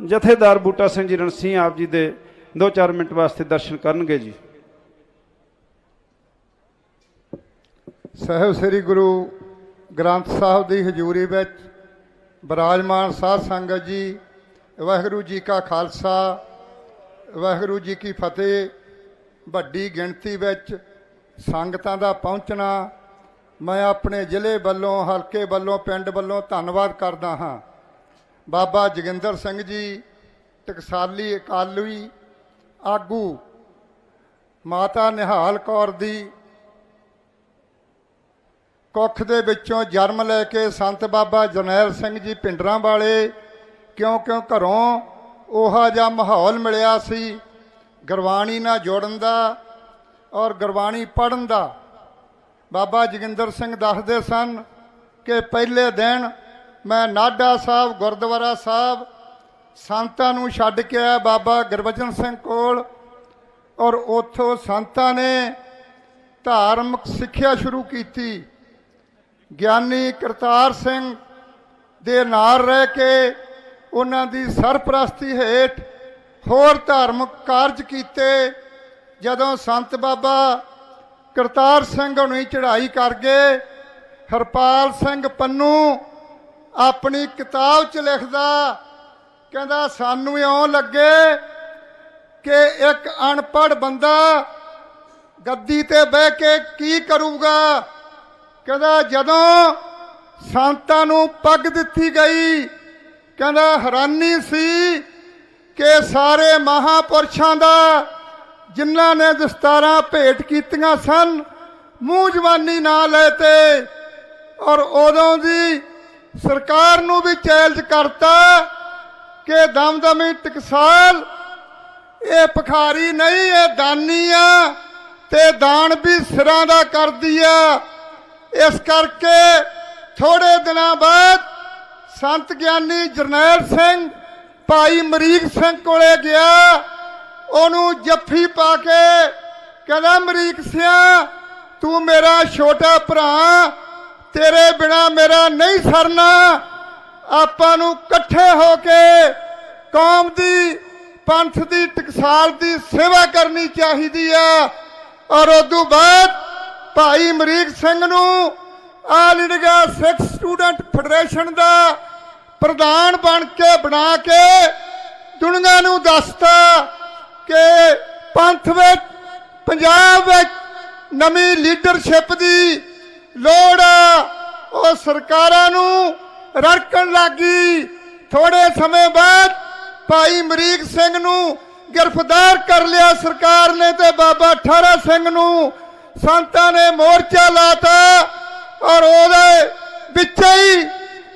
ਜਥੇਦਾਰ ਬੂਟਾ ਸਿੰਘ ਜੀ ਰਣਸੀ ਆਪ ਜੀ ਦੇ 2-4 ਮਿੰਟ ਵਾਸਤੇ ਦਰਸ਼ਨ ਕਰਨਗੇ ਜੀ। ਸਹਿਬ ਸ੍ਰੀ ਗੁਰੂ ਗ੍ਰੰਥ ਸਾਹਿਬ ਦੀ ਹਜ਼ੂਰੀ ਵਿੱਚ ਬਿਰਾਜਮਾਨ ਸਾਧ ਸੰਗਤ ਜੀ, ਵਾਹਿਗੁਰੂ ਜੀ ਕਾ ਖਾਲਸਾ, ਵਾਹਿਗੁਰੂ ਜੀ ਕੀ ਫਤਿਹ। ਵੱਡੀ ਗਿਣਤੀ ਵਿੱਚ ਸੰਗਤਾਂ ਦਾ ਪਹੁੰਚਣਾ, ਮੈਂ ਆਪਣੇ ਜ਼ਿਲ੍ਹੇ ਵੱਲੋਂ, ਹਲਕੇ ਵੱਲੋਂ, ਪਿੰਡ ਵੱਲੋਂ ਧੰਨਵਾਦ ਕਰਦਾ ਹਾਂ। ਬਾਬਾ ਜੋਗਿੰਦਰ ਸਿੰਘ ਜੀ, ਟਕਸਾਲੀ ਅਕਾਲੀ ਆਗੂ, ਮਾਤਾ ਨਿਹਾਲ ਕੌਰ ਦੀ ਕੁੱਖ ਦੇ ਵਿੱਚੋਂ ਜਨਮ ਲੈ ਕੇ ਸੰਤ ਬਾਬਾ ਜਰਨੈਲ ਸਿੰਘ ਜੀ ਪਿੰਡਰਾਂ ਵਾਲੇ ਕਿਉਂ ਕਿਉਂ ਘਰੋਂ ਉਹਾ ਜਿਹਾ ਮਾਹੌਲ ਮਿਲਿਆ ਸੀ, ਗੁਰਬਾਣੀ ਨਾਲ ਜੋੜਨ ਦਾ ਔਰ ਗੁਰਬਾਣੀ ਪੜਨ ਦਾ। ਬਾਬਾ ਜੋਗਿੰਦਰ ਸਿੰਘ ਦੱਸਦੇ ਸਨ ਕਿ ਪਹਿਲੇ ਦਿਨ ਮੈਂ ਨਾਡਾ ਸਾਹਿਬ, ਗੁਰਦੁਆਰਾ ਸਾਹਿਬ, ਸੰਤਾਂ ਨੂੰ ਛੱਡ ਕੇ ਆਇਆ ਬਾਬਾ ਗੁਰਬਚਨ ਸਿੰਘ ਕੋਲ ਔਰ ਉੱਥੋਂ ਸੰਤਾਂ ਨੇ ਧਾਰਮਿਕ ਸਿੱਖਿਆ ਸ਼ੁਰੂ ਕੀਤੀ। ਗਿਆਨੀ ਕਰਤਾਰ ਸਿੰਘ ਦੇ ਨਾਲ ਰਹਿ ਕੇ ਉਹਨਾਂ ਦੀ ਸਰਪ੍ਰਸਤੀ ਹੇਠ ਹੋਰ ਧਾਰਮਿਕ ਕਾਰਜ ਕੀਤੇ। ਜਦੋਂ ਸੰਤ ਬਾਬਾ ਕਰਤਾਰ ਸਿੰਘ ਹੁਣੀ ਚੜ੍ਹਾਈ ਕਰ ਗਏ, ਹਰਪਾਲ ਸਿੰਘ ਪੰਨੂ ਆਪਣੀ ਕਿਤਾਬ 'ਚ ਲਿਖਦਾ, ਕਹਿੰਦਾ ਸਾਨੂੰ ਇਉਂ ਲੱਗੇ ਕਿ ਇੱਕ ਅਨਪੜ੍ਹ ਬੰਦਾ ਗੱਦੀ ਤੇ ਬਹਿ ਕੇ ਕੀ ਕਰੂਗਾ? ਕਹਿੰਦਾ ਜਦੋਂ ਸੰਤਾਂ ਨੂੰ ਪੱਗ ਦਿੱਤੀ ਗਈ, ਕਹਿੰਦਾ ਹੈਰਾਨੀ ਸੀ ਕਿ ਸਾਰੇ ਮਹਾਪੁਰਸ਼ਾਂ ਦਾ, ਜਿਨ੍ਹਾਂ ਨੇ ਦਸਤਾਰਾਂ ਭੇਟ ਕੀਤੀਆਂ ਸਨ, ਮੂੰਹ ਜਵਾਨੀ ਨਾ ਲੈ ਤੇ ਔਰ ਉਦੋਂ ਦੀ ਸਰਕਾਰ ਨੂੰ ਵੀ ਚੈਲੰਜ ਕਰਤਾ ਕਿ ਦਮਦਮੀ ਟਕਸਾਲ, ਇਹ ਭਖਾਰੀ ਨਹੀਂ, ਇਹ ਦਾਨੀ ਆ ਤੇ ਦਾਨ ਵੀ ਸਿਰਾਂ ਦਾ ਕਰਦੀ ਆ। ਇਸ ਕਰਕੇ ਥੋੜੇ ਦਿਨਾਂ ਬਾਅਦ ਸੰਤ ਗਿਆਨੀ ਜਰਨੈਲ ਸਿੰਘ, ਭਾਈ ਮਰੀਕ ਸਿੰਘ ਕੋਲੇ ਗਿਆ। ਉਹਨੂੰ ਜੱਫੀ ਪਾ ਕੇ ਕਹਿੰਦਾ, ਮਰੀਕ ਸਿਆ, ਤੂੰ ਮੇਰਾ ਛੋਟਾ ਭਰਾ ਤੇਰੇ ਬਿਨਾ ਮੇਰਾ ਨਹੀਂ ਸਰਨਾ। ਆਪਾਂ ਨੂੰ ਇਕੱਠੇ ਹੋ ਕੇ ਕੌਮ ਦੀ, ਪੰਥ ਦੀ, ਟਕਸਾਲ ਦੀ ਸੇਵਾ ਕਰਨੀ ਚਾਹੀਦੀ ਆ। ਔਰ ਉਦੋਂ ਬਾਅਦ ਭਾਈ ਅਮਰੀਕ ਸਿੰਘ ਨੂੰ all India Sikh student federation ਦਾ ਪ੍ਰਧਾਨ ਬਣ ਕੇ, ਬਣਾ ਕੇ ਦੁਨੀਆ ਨੂੰ ਦੱਸਤਾ ਕਿ ਪੰਥ ਵਿੱਚ, ਪੰਜਾਬ ਵਿੱਚ ਨਵੀਂ ਲੀਡਰਸ਼ਿਪ ਦੀ ਲੋੜ ਆ। ਉਹ ਸਰਕਾਰਾਂ ਨੂੰ ਰੜਕਣ ਲੱਗੀ। ਥੋੜੇ ਸਮੇਂ ਬਾਅਦ ਭਾਈ ਅਮਰੀਕ ਸਿੰਘ ਨੂੰ ਗ੍ਰਿਫਤਾਰ ਕਰ ਲਿਆ ਸਰਕਾਰ ਨੇ ਤੇ ਬਾਬਾ ਠਾਰਾ ਸਿੰਘ ਨੂੰ। ਸੰਤਾਂ ਨੇ ਮੋਰਚਾ ਲਾਤਾ ਔਰ ਉਹਦੇ ਵਿੱਚ ਹੀ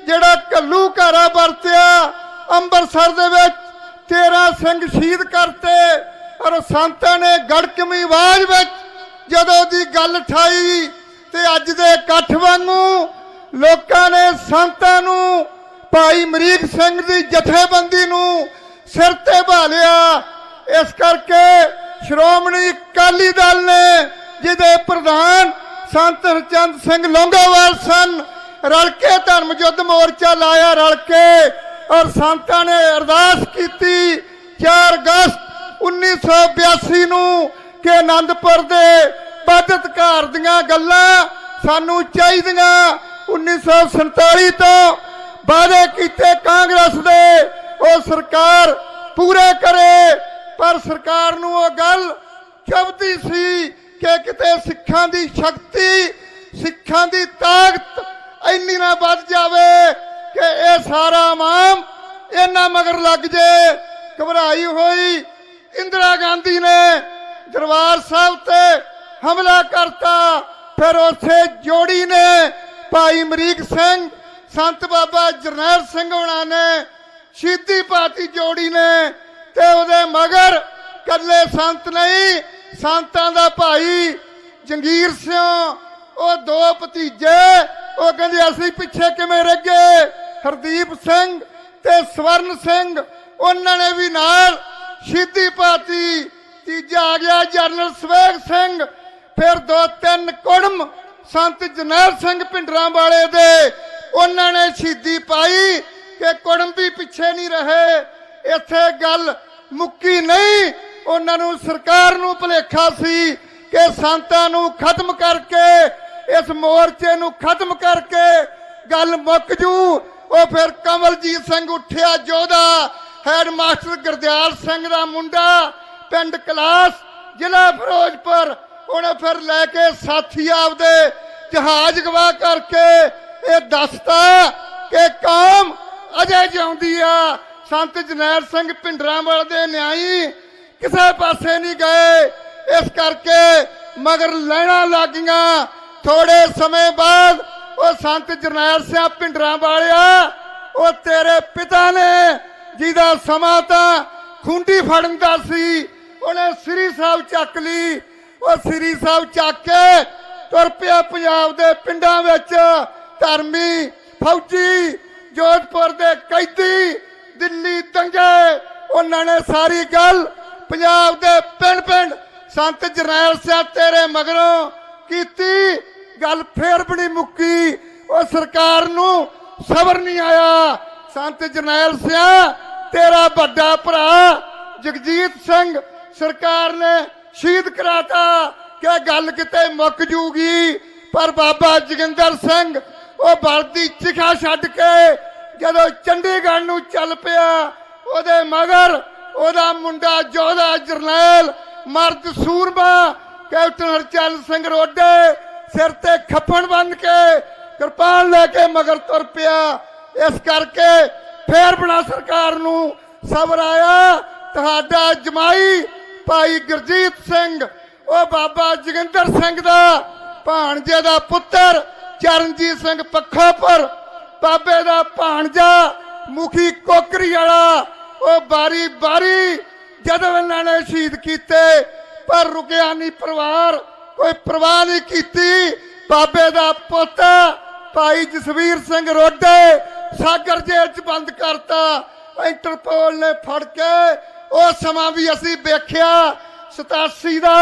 ਜਿਹੜਾ ਕੱਲੂ ਘਾਰਾ ਵਰਤਿਆ, ਅੰਮ੍ਰਿਤਸਰ ਦੇ ਵਿੱਚ 13 ਸਿੰਘ ਸ਼ਹੀਦ ਕਰਤੇ ਔਰ ਸੰਤਾਂ ਨੇ ਗੜਕਮੀ ਆਵਾਜ਼ ਵਿੱਚ ਜਦੋਂ ਦੀ ਗੱਲ ਠਾਈ ਤੇ ਅੱਜ ਦੇ ਇਕੱਠ ਵਾਂਗੂ ਲੋਕਾਂ ਨੇ ਸੰਤਾਂ ਨੂੰ, ਭਾਈ ਅਮਰੀਕ ਸਿੰਘ ਦੀ ਜਥੇਬੰਦੀ ਨੂੰ ਸਿਰ ਤੇ ਭਾਲਿਆ। ਇਸ ਕਰਕੇ ਸ਼੍ਰੋਮਣੀ ਅਕਾਲੀ ਦਲ ਨੇ, ਜਿਹਦੇ ਪ੍ਰਧਾਨ ਸੰਤ ਹਰਚੰਦ ਸਿੰਘ ਲੋਂਗੋਵਾਲ ਸਨ, ਰਲ ਕੇ ਧਰਮ ਯੁੱਧ ਮੋਰਚਾ ਲਾਇਆ, ਰਲ ਕੇ ਔਰ ਸੰਤਾਂ ਨੇ ਅਰਦਾਸ ਕੀਤੀ। 4 ਅਗਸਤ 1982 ਨੂੰ ਕਿ ਆਨੰਦਪੁਰ ਦੇ ਬਾਦਤਕਾਰ ਦੀਆਂ ਗੱਲਾਂ ਸਾਨੂੰ ਚਾਹੀਦੀਆਂ। 1947 ਤੋਂ ਵਾਅਦੇ ਕੀਤੇ ਕਾਂਗਰਸ ਦੇ, ਉਹ ਸਰਕਾਰ ਪੂਰੇ ਕਰੇ, ਪਰ ਸਰਕਾਰ ਨੂੰ ਉਹ ਗੱਲ ਚੁਭਦੀ ਸੀ ਕਿ ਕਿਤੇ ਸਿੱਖਾਂ ਦੀ ਸ਼ਕਤੀ, ਸਿੱਖਾਂ ਦੀ ਤਾਕਤ ਇੰਨੀ ਨਾ ਵੱਧ ਜਾਵੇ ਕਿ ਇਹ ਸਾਰਾ ਆਵਾਮ ਇਹਨਾਂ ਮਗਰ ਲੱਗ ਜੇ। ਘਬਰਾਈ ਹੋਈ ਇੰਦਰਾ ਗਾਂਧੀ ਨੇ ਦਰਬਾਰ ਸਾਹਿਬ ਤੇ ਹਮਲਾ ਕਰਤਾ। ਫਿਰ ਉਸੇ ਜੋੜੀ ਨੇ ਭਾਈ ਅਮਰੀਕ ਸਿੰਘ, ਸੰਤ ਬਾਬਾ ਜਰਨੈਲ ਸਿੰਘ ਹੋਣਾ ਨੇ ਸ਼ਹੀਦੀ ਪਾਤੀ ਜੋੜੀ ਨੇ ਤੇ ਉਹਦੇ ਮਗਰ ਕੱਲੇ ਸੰਤ ਨਹੀਂ, ਸੰਤਾਂ ਦਾ ਭਾਈ ਜੰਗੀਰ ਸਿੰਘ। ਉਹ ਦੋ ਭਤੀਜੇ, ਉਹ ਕਹਿੰਦੇ ਅਸੀਂ ਪਿੱਛੇ ਕਿਵੇਂ ਰਹਿ ਗਏ? ਹਰਦੀਪ ਸਿੰਘ ਤੇ ਸਵਰਨ ਸਿੰਘ, ਉਹਨਾਂ ਨੇ ਵੀ ਨਾਲ ਸ਼ਹੀਦੀ ਪਾਤੀ ਤੀਜਾ ਆ ਗਿਆ ਜਰਨਲ ਸਵੇਗ ਸਿੰਘ। ਫਿਰ ਦੋ ਤਿੰਨ ਕੁੜਮ ਸੰਤ ਜਨੈਲ ਸਿੰਘ ਪਿੰਡਰਾਂ ਵਾਲੇ ਦੇ, ਉਹਨਾਂ ਨੇ ਸ਼ਹੀਦੀ ਪਾਈ ਕਿ ਕੁੜਮ ਵੀ ਪਿੱਛੇ ਨਹੀਂ ਰਹੇ। ਇੱਥੇ ਗੱਲ ਮੁੱਕੀ ਨਹੀਂ, ਉਹਨਾਂ ਨੂੰ ਸਰਕਾਰ ਨੂੰ ਭੁਲੇਖਾ ਸੀ ਕਿ ਸੰਤਾਂ ਨੂੰ ਖਤਮ ਕਰਕੇ, ਇਸ ਮੋਰਚੇ ਨੂੰ ਖਤਮ ਕਰਕੇ ਗੱਲ ਮੁੱਕ ਜੂ। ਉਹ ਫਿਰ ਕਮਲਜੀਤ ਸਿੰਘ ਉੱਠਿਆ ਜੋਧਾ ਹੈਡ ਮਾਸਟਰ ਗੁਰਦਿਆਲ ਸਿੰਘ ਦਾ ਮੁੰਡਾ, ਪਿੰਡ ਕਲਾਸ, ਜ਼ਿਲ੍ਹਾ ਫਿਰੋਜ਼ਪੁਰ। ਉਹਨੇ ਫਿਰ ਲੈ ਕੇ ਸਾਥੀ ਆਪਦੇ ਜਹਾਜ਼ ਗਵਾ ਕਰਕੇ ਇਹ ਦੱਸਤਾ ਕਿ ਕੌਮ ਅਜੇ ਜਿਉਂਦੀ ਆ। ਸੰਤ ਜਨੈਲ ਸਿੰਘ ਭਿੰਡਰਾਂਵਾਲ ਦੇ ਨਿਆਈ ਕਿਸੇ ਪਾਸੇ ਨਹੀਂ ਗਏ। ਇਸ ਕਰਕੇ ਮਗਰ ਲੈਣਾ ਲੱਗੀਆਂ। ਥੋੜੇ ਸਮੇਂ ਬਾਅਦ ਉਹ ਸੰਤ ਜਰਨੈਲ ਸਿੰਘ ਭਿੰਡਰਾਂ ਵਾਲਿਆ ਉਹ ਤੇਰੇ ਪਿਤਾ ਨੇ ਜਿਹਦਾ ਸਮਾਂ ਤਾਂ ਖੁੰਡੀ ਫੜਨ ਦਾ ਸੀ। ਉਹਨੇ ਸ੍ਰੀ ਸਾਹਿਬ ਚੱਕ ਲਈ। ਉਹ ਸ੍ਰੀ ਸਾਹਿਬ ਚੱਕ ਕੇ ਤੁਰ ਪਿਆ ਪੰਜਾਬ ਦੇ ਪਿੰਡਾਂ ਵਿੱਚ। ਧਰਮੀ ਫੌਜੀ ਜੋਧਪੁਰ ਦੇ ਕੈਦੀ ਦਿੱਲੀ ਦੰਗੇ। ਉਹਨਾਂ ਨੇ ਸਾਰੀ ਗੱਲ ਪੰਜਾਬ ਦੇ ਪਿੰਡ ਪਿੰਡ। ਸੰਤ ਜਰਨੈਲ ਸਿੰਘ ਤੇਰੇ ਮਗਰੋਂ ਕੀਤੀ। ਗੱਲ ਫੇਰ ਬਣੀ ਮੁੱਕੀ। ਉਹ ਸਰਕਾਰ ਨੂੰ ਸਬਰ ਨਹੀਂ ਆਇਆ। ਸੰਤ ਜਰਨੈਲ ਸਿੰਘ ਤੇਰਾ ਵੱਡਾ ਭਰਾ ਜਗਜੀਤ ਸਿੰਘ ਸਰਕਾਰ ਨੇ ਸ਼ਹੀਦ ਕਰਾਤਾ ਕਿ ਗੱਲ ਕਿਤੇ ਮੁੱਕ ਜੂਗੀ, ਪਰ ਬਾਬਾ ਜੋਗਿੰਦਰ ਸਿੰਘ ਉਹ ਵਰਦੀ ਚਿਖਾ ਛੱਡ ਕੇ ਜਦੋਂ ਚੰਡੀਗੜ੍ਹ ਨੂੰ ਚੱਲ ਪਿਆ, ਉਹਦੇ ਮਗਰ ਉਹਦਾ ਮੁੰਡਾ ਜੋਧਾ ਜਰਨੈਲ ਮਰਦ ਸੂਰਮਾ, ਕੈਪਟਨ ਹਰਚੰਦ ਸਿੰਘ ਰੋਡੇ ਸਿਰ ਤੇ ਖੱਪਣ ਬੰਨ ਕੇ ਕਿਰਪਾਨ ਲੈ ਕੇ ਮਗਰ ਤੁਰ ਪਿਆ। ਇਸ ਕਰਕੇ ਫੇਰ ਬਣਾ ਸਰਕਾਰ ਨੂੰ ਸਬਰ ਆਇਆ ਤੁਹਾਡਾ ਜਮਾਈ ਭਾਈ ਗੁਰਜੀਤ ਸਿੰਘ, ਉਹ ਬਾਬਾ ਜੋਗਿੰਦਰ ਸਿੰਘ ਦਾ ਭਾਣਜੇ ਦਾ ਪੁੱਤਰ, ਚਰਨਜੀਤ ਸਿੰਘ ਪੱਖੋਪੁਰ, ਬਾਬੇ ਦਾ ਭਾਣਜਾ ਮੁਖੀ ਕੋਕਰੀ ਵਾਲਾ, ਉਹ ਬਾਰੀ ਬਾਰੀ ਜਦੋਂ ਇਹਨਾਂ ਨੇ ਸ਼ਹੀਦ ਕੀਤੇ, ਪਰ ਰੁਕਿਆ ਨਹੀਂ ਪਰਿਵਾਰ, ਕੋਈ ਪਰਵਾਹ ਨਹੀਂ ਕੀਤੀ। ਬਾਬੇ ਦਾ ਪੁੱਤ ਭਾਈ ਜਸਵੀਰ ਸਿੰਘ ਰੋਡੇ ਸਾਗਰ ਜੇਲ੍ਹ 'ਚ ਬੰਦ ਕਰਤਾ। ਇੰਟਰਪੋਲ ਨੇ ਫੜ ਕੇ ਉਹ ਸਮਾਂ ਵੀ ਅਸੀਂ ਵੇਖਿਆ 87 ਦਾ।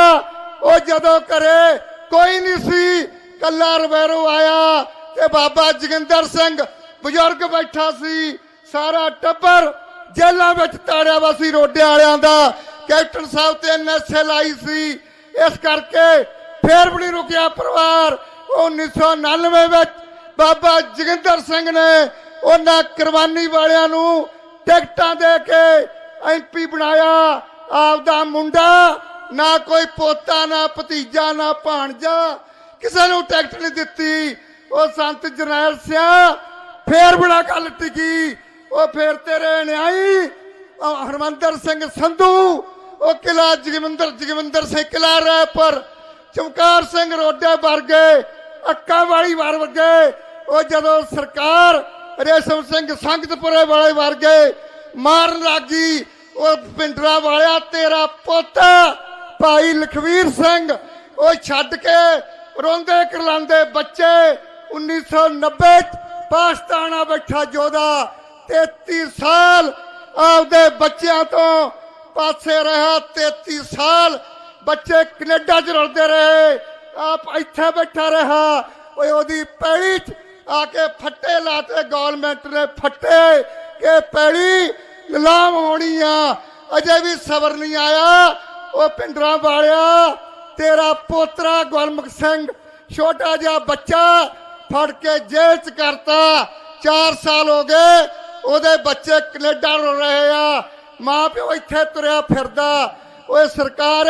ਉਹ ਜਦੋਂ ਕਰੇ ਕੋਈ ਨਹੀਂ ਸੀ, ਕੱਲਾ ਰਵੈਰੋ ਆਇਆ ਤੇ ਬਾਬਾ ਜੋਗਿੰਦਰ ਸਿੰਘ ਬਜ਼ੁਰਗ ਬੈਠਾ ਸੀ, ਸਾਰਾ ਟੱਬਰ ਜੇਲ੍ਹਾਂ ਵਿੱਚ ਤਾੜਿਆ ਵਾ ਰੋਡੇ ਵਾਲਿਆਂ ਦਾ। ਕੈਪਟਨ ਸਾਹਿਬ ਤੇ ਐਨਐਸਏ ਲਾਈ ਸੀ। ਇਸ ਕਰਕੇ ਫੇਰ ਵੀ ਨਹੀਂ ਰੁਕਿਆ ਪਰਿਵਾਰ। ਉਹ 1999 ਵਿੱਚ ਬਾਬਾ ਜੋਗਿੰਦਰ ਸਿੰਘ ਨੇ ਉਹਨਾਂ ਕੁਰਬਾਨੀ ਵਾਲਿਆਂ ਨੂੰ ਟਿਕਟਾਂ ਦੇ ਕੇ ਐਮਪੀ ਬਣਾਇਆ, ਆਪਦਾ ਮੁੰਡਾ, ਨਾ ਕੋਈ ਪੋਤਾ, ਨਾ ਭਤੀਜਾ, ਨਾ ਭਾਣਜਾ, ਕਿਸੇ ਨੂੰ ਟਿਕਟ ਨਹੀਂ ਦਿੱਤੀ। ਉਹ ਸੰਤ ਜਰਨੈਲ ਸਿੰਘ ਫੇਰ ਬੜਾ ਗੱਲ ਟਿਕੀ। ਉਹ ਫੇਰ ਤੇਰੇ ਨਿਆਈ ਹਰਮੰਦਰ ਸਿੰਘ ਸੰਧੂ, ਉਹ ਕਿਲਾ ਜਗਵਿੰਦਰ ਜਗਵਿੰਦਰ ਸਿੰਘ ਕਿਲਾ ਪਰ ਚਮਕਾਰ ਸਿੰਘ ਰੋਡੇ ਵਰਗੇ ਅੱਕਾ ਵਾਲੀ ਵਾਰ ਵਰਗੇ, ਉਹ ਜਦੋਂ ਸਰਕਾਰ ਰੇਸ਼ਮ ਸਿੰਘ ਸੰਗਤਪੁਰੇ ਵਾਲੇ ਵਰਗੇ ਮਾਰਨ ਲੱਗੀ। ਉਹ ਪਿੰਡਰਾ ਵਾਲਿਆ, ਤੇਰਾ ਪੁੱਤ, ਭਾਈ ਲਖਵੀਰ ਸਿੰਘ ਉਹ ਛੱਡ ਕੇ ਰੋਂਦੇ ਕਰਲਾਂਦੇ ਬੱਚੇ 1990 ਚ ਬੈਠਾ ਜੋਦਾ 33 ਸਾਲ ਆਪਦੇ ਬੱਚਿਆਂ ਤੋਂ ਪਾਸੇ ਰਿਹਾ 33 ਸਾਲ ਬੱਚੇ ਕੈਨੇਡਾ ਚ ਰਲਦੇ ਰਹੇ, ਆਪ ਇੱਥੇ ਬੈਠਾ ਰਿਹਾ। ਓਏ ਉਹਦੀ ਪੈੜੀ ਚ ਆ ਕੇ ਫੱਟੇ ਲਾਤੇ ਗਵਰਨਮੈਂਟ ਨੇ ਫੱਟੇ। ਕਿ ਪੈੜੀ ਨਿਲਾਮ ਹੋਣੀ ਆ। ਅਜੇ ਵੀ ਸਬਰ ਨਹੀਂ ਆਇਆ। ਉਹ ਪਿੰਡਰਾਂ ਵਾਲਿਆ, ਤੇਰਾ ਪੋਤਰਾ ਗੁਰਮੁਖ ਸਿੰਘ, ਛੋਟਾ ਜਿਹਾ ਬੱਚਾ ਫੜ ਕੇ ਜੇਲ੍ਹ ਚ ਕਰਤਾ। 4 ਸਾਲ ਹੋ ਗਏ, ਉਹਦੇ ਬੱਚੇ ਕੈਨੇਡਾ ਰੋ ਰਹੇ ਆ। ਮਾਂ ਪਿਓ ਇੱਥੇ ਤੁਰਿਆ ਫਿਰਦਾ। ਓਏ ਸਰਕਾਰ,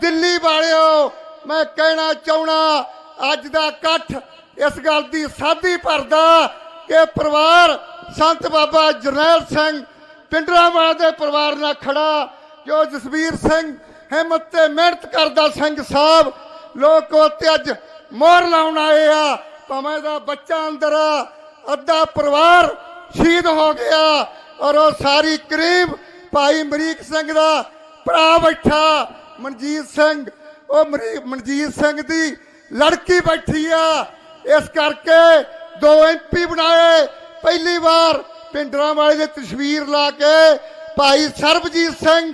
ਦਿੱਲੀ ਵਾਲਿਓ, ਮੈਂ ਕਹਿਣਾ ਚਾਹਣਾ ਅੱਜ ਦਾ ਇਕੱਠ ਇਸ ਗੱਲ ਦੀ ਸਾਧੀ ਭਰਦਾ ਕਿ ਪਰਿਵਾਰ ਸੰਤ ਬਾਬਾ ਜਰਨੈਲ ਸਿੰਘ ਪਿੰਡਰਾਵਾਲਾ ਦੇ ਪਰਿਵਾਰ ਨਾਲ ਖੜਾ, ਜੋ ਜਸਵੀਰ ਸਿੰਘ ਹਿੰਮਤ ਤੇ ਮਿਹਨਤ ਕਰਦਾ ਸਿੰਘ ਸਾਹਿਬ, ਲੋਕ ਉੱਤੇ ਅੱਜ ਮੋਹਰ ਲਾਉਣ ਆਏ ਆ। ਭਾਵੇਂ ਦਾ ਬੱਚਾ ਅੰਦਰ ਆ, ਅੱਧਾ ਪਰਿਵਾਰ ਸ਼ਹੀਦ ਹੋ ਗਿਆ ਔਰ ਉਹ ਸਾਰੀ ਕਰੀਬ ਭਾਈ ਮਰੀਕ ਸਿੰਘ ਦਾ ਭਰਾ ਬੈਠਾ, ਮਨਜੀਤ ਸਿੰਘ। ਉਹ ਮਰੀ- ਮਨਜੀਤ ਸਿੰਘ ਦੀ ਲੜਕੀ ਬੈਠੀ ਆ। ਇਸ ਕਰਕੇ ਦੋ ਐਮਪੀ ਬਣਾਏ। ਪਹਿਲੀ ਵਾਰ ਪਿੰਡਰਾਂ ਵਾਲੇ ਦੀ ਤਸਵੀਰ ਲਾ ਕੇ ਭਾਈ ਸਰਬਜੀਤ ਸਿੰਘ,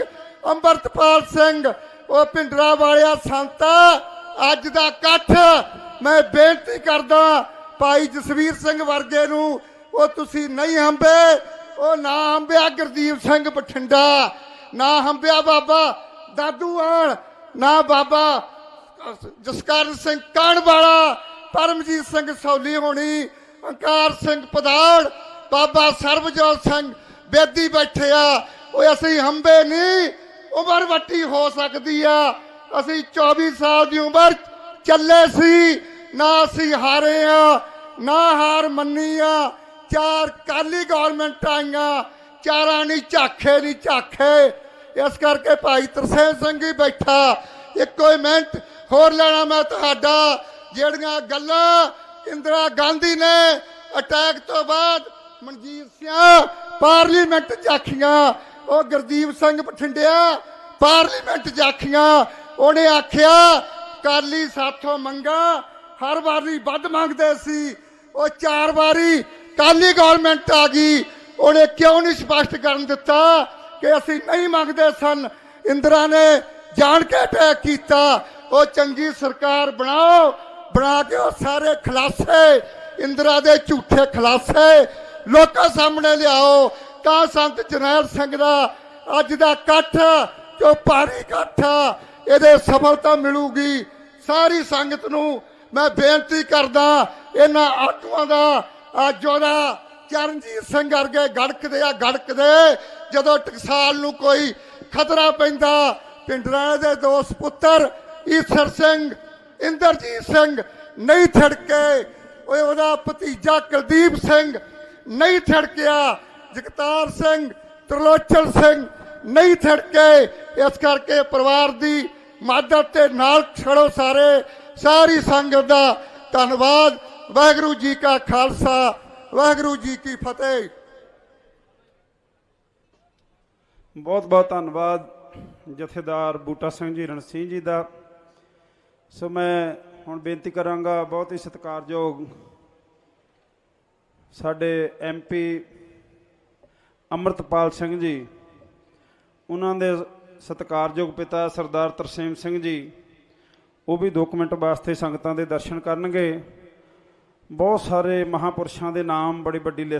ਅੰਮ੍ਰਿਤਪਾਲ ਸਿੰਘ, ਉਹ ਪਿੰਡਰਾਂ ਵਾਲਿਆ ਸੰਤਾ ਅੱਜ ਦਾ ਇਕੱਠ ਮੈਂ ਬੇਨਤੀ ਕਰਦਾ ਭਾਈ ਜਸਵੀਰ ਸਿੰਘ ਵਰਗੇ ਨੂੰ, ਉਹ ਤੁਸੀਂ ਨਹੀਂ ਹੰਬੇ ਉਹ ਨਾ ਹੰਬਿਆ ਗੁਰਦੀਪ ਸਿੰਘ ਬਠਿੰਡਾ, ਨਾ ਹੰਬਿਆ ਬਾਬਾ ਦਾਦੂ ਆਣ, ਨਾ ਬਾਬਾ ਜਸਕਰਨ ਸਿੰਘ ਕਾਣ ਵਾਲਾ, ਪਰਮਜੀਤ ਸਿੰਘ ਸੌਲੀ ਹੋਣੀ ਅੰਕਾਰ ਸਿੰਘ ਪਦਾੜ, ਬਾਬਾ ਸਰਬਜੋਤ ਸਿੰਘ ਬੇਦੀ ਬੈਠੇ ਆ। ਓਏ ਅਸੀਂ ਹੰਬੇ ਨਹੀਂ, ਉਮਰ ਵੱਟੀ ਹੋ ਸਕਦੀ ਆ। ਅਸੀਂ 24 ਸਾਲ ਦੀ ਉਮਰ ਚੱਲੇ ਸੀ, ਨਾ ਅਸੀਂ ਹਾਰੇ ਆ, ਨਾ ਹਾਰ ਮੰਨੀ ਆ। ਚਾਰ ਕਾਲੀ ਗਵਰਨਮੈਂਟ ਆਈਆਂ, ਚਾਰਾਂ ਨਹੀਂ ਝਾਖੇ ਨਹੀਂ ਝਾਖੇ। ਇਸ ਕਰਕੇ ਭਾਈ ਤਰਸੇਮ ਸਿੰਘ ਹੀ ਬੈਠਾ। ਇੱਕੋ ਹੀ ਮਿੰਟ ਹੋਰ ਲੈਣਾ ਮੈਂ ਤੁਹਾਡਾ, ਜਿਹੜੀਆਂ ਗੱਲਾਂ ਇੰਦਰਾ ਗਾਂਧੀ ਨੇ ਅਟੈਕ ਤੋਂ ਬਾਅਦ ਮਨਜੀਤ ਸਿੰਘ ਪਾਰਲੀਮੈਂਟ ਜਾਖੀਆਂ ਉਹ ਗੁਰਦੀਪ ਸਿੰਘ ਬਠਿੰਡਿਆ ਪਾਰਲੀਮੈਂਟ ਜਾਖੀਆਂ ਉਹਨੇ ਆਖਿਆ ਕਾਲੀ ਸਾਥੋਂ ਮੰਗਾ, ਹਰ ਵਾਰੀ ਵੱਧ ਮੰਗਦੇ ਸੀ। ਉਹ ਚਾਰ ਵਾਰੀ ਕਾਲੀ ਗਵਰਨਮੈਂਟ ਆ ਗਈ। ਉਹਨੇ ਕਿਉਂ ਨਹੀਂ ਸਪਸ਼ਟ ਕਰਨ ਦਿੱਤਾ ਕਿ ਅਸੀਂ ਨਹੀਂ ਮੰਗਦੇ ਸਨ? ਇੰਦਰਾ ਨੇ ਜਾਣ ਕੇ ਅਟੈਕ ਕੀਤਾ। ਉਹ ਚੰਗੀ ਸਰਕਾਰ ਬਣਾਓ ਬਣਾ ਕੇ ਉਹ ਸਾਰੇ ਖਲਾਸੇ, ਇੰਦਰਾ ਦੇ ਝੂਠੇ ਖਲਾਸੇ। ਲੋਕਾਂ ਸਾਹਮਣੇ ਲਿਆਓ, ਤਾਂ ਸੰਤ ਜਰਨੈਲ ਸਿੰਘ ਦਾ ਅੱਜ ਦਾ ਇਕੱਠ, ਜੋ ਭਾਰੀ ਇਕੱਠ ਇਹਦੇ ਸਫਲਤਾ ਮਿਲੂਗੀ। ਸਾਰੀ ਸੰਗਤ ਨੂੰ ਮੈਂ ਬੇਨਤੀ ਕਰਦਾ, ਇਹਨਾਂ ਆਗੂਆਂ ਦਾ, ਅੱਜ ਉਹਦਾ ਚਰਨਜੀਤ ਸਿੰਘ ਵਰਗੇ ਗੜਕਦੇ ਆ ਗੜਕਦੇ ਜਦੋਂ ਟਕਸਾਲ ਨੂੰ ਕੋਈ ਖਤਰਾ ਪੈਂਦਾ ਪਿੰਡਰਾਂ ਦੇ ਦੋਸਤ ਪੁੱਤਰ, ਈਸ਼ਰ ਸਿੰਘ ਇੰਦਰਜੀਤ ਸਿੰਘ ਨਹੀਂ ਥੜਕੇ, ਓਏ ਉਹਦਾ ਭਤੀਜਾ ਕੁਲਦੀਪ ਸਿੰਘ ਨਹੀਂ ਥੜਕਿਆ, ਜਗਤਾਰ ਸਿੰਘ, ਤਰਲੋਚਨ ਸਿੰਘ ਨਹੀਂ ਥੜਕੇ। ਇਸ ਕਰਕੇ ਪਰਿਵਾਰ ਦੀ ਮਦਦ ਤੇ ਨਾਲ ਛੜੋ ਸਾਰੇ, ਸਾਰੀ ਸੰਗਤ ਦਾ ਧੰਨਵਾਦ। ਵਾਹਿਗੁਰੂ ਜੀ ਕਾ ਖਾਲਸਾ, ਵਾਹਿਗੁਰੂ ਜੀ ਕੀ ਫਤਿਹ। ਬਹੁਤ ਬਹੁਤ ਧੰਨਵਾਦ ਜਥੇਦਾਰ ਬੂਟਾ ਸਿੰਘ ਜੀ ਰਣਸੀਂਹ ਜੀ ਦਾ। ਸੋ ਮੈਂ ਹੁਣ ਬੇਨਤੀ ਕਰਾਂਗਾ ਬਹੁਤ ਹੀ ਸਤਿਕਾਰਯੋਗ ਸਾਡੇ ਐਮਪੀ ਅੰਮ੍ਰਿਤਪਾਲ ਸਿੰਘ ਜੀ, ਉਹਨਾਂ ਦੇ ਸਤਿਕਾਰਯੋਗ ਪਿਤਾ ਸਰਦਾਰ ਤਰਸੇਮ ਸਿੰਘ ਜੀ, ਉਹ ਵੀ 2 ਮਿੰਟ ਵਾਸਤੇ ਸੰਗਤਾਂ ਦੇ ਦਰਸ਼ਨ ਕਰਨਗੇ। ਬਹੁਤ ਸਾਰੇ ਮਹਾਪੁਰਸ਼ਾਂ ਦੇ ਨਾਮ ਬੜੀ ਵੱਡੀ ਲਿਸਟ